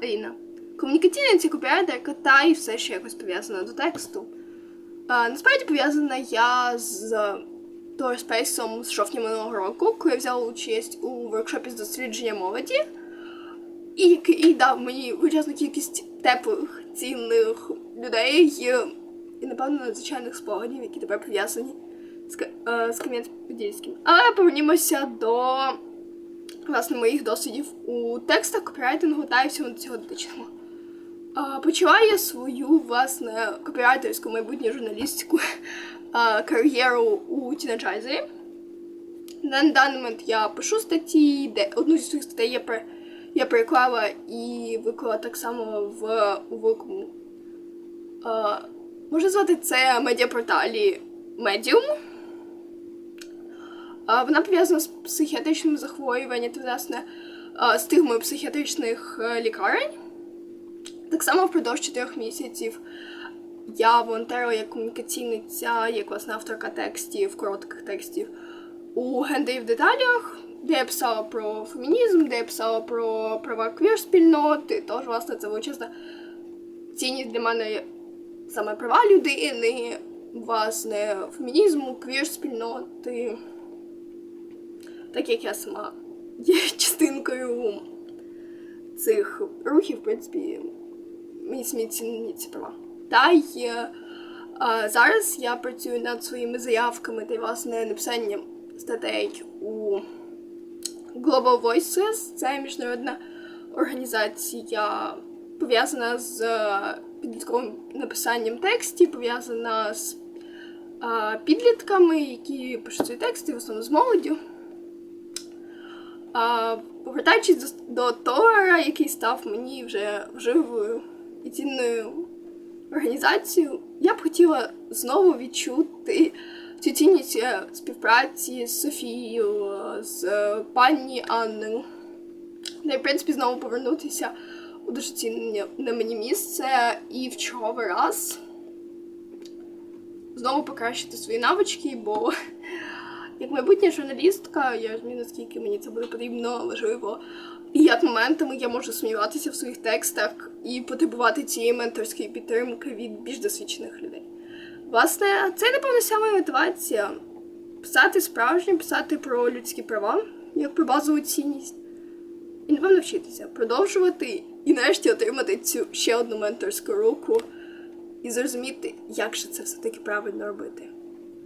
Каріна. Комунікаційна енциклопедія та і все ще якось пов'язано до тексту. А, насправді пов'язана я з Tourspace з жовтня минулого року, коли я взяла участь у воркшопі з дослідження молоді, і який дав мені величезну кількість теплих, цінних людей і, і напевно, надзвичайних спогадів, які тепер пов'язані з, е, з Кам'янець-Подільським. Але повернімося до власне моїх досвідів у текстах, копірайтингу та і всього цього дотичного. Почала я свою власне копірайтерську майбутню журналістську кар'єру у тінеджайзері. На даний момент я пишу статті, де одну зі своїх статей я, пере, я переклала і виклала так само в у великому. Можна звати це медіапорталі Medium. Вона пов'язана з психіатричним захворюванням та власне стигмою психіатричних е, лікарень. Так само впродовж чотирьох місяців я волонтерила як комунікаційниця, як власна авторка текстів, коротких текстів у гендері в деталях, де я писала про фемінізм, де я писала про права квір-спільноти. Тож, власне, це величезна цінність для мене саме права людини, власне, фемінізму, квір-спільноти. Так як я сама є частинкою цих рухів, в принципі, мені цінні ці права. Та й а, зараз я працюю над своїми заявками та й власне написанням статей у Global Voices. Це міжнародна організація, пов'язана з е, підлітковим написанням текстів, пов'язана з а, підлітками, які пишуть свої тексти, в основному з молоддю. А, повертаючись до, Тора, який став мені вже вживою і цінною організацією, я б хотіла знову відчути цю цінність е, співпраці з Софією, з е, пані Анною. Та в принципі, знову повернутися у дуже цінне на мені місце і в черговий раз знову покращити свої навички, бо як майбутня журналістка, я розумію, наскільки мені це буде потрібно, важливо. І як моментами я можу сумніватися в своїх текстах і потребувати цієї менторської підтримки від більш досвідчених людей. Власне, це, напевно, моя мотивація писати справжнє, писати про людські права як про базову цінність. І, напевно, вчитися, продовжувати і нарешті отримати цю ще одну менторську руку і зрозуміти, як же це все-таки правильно робити.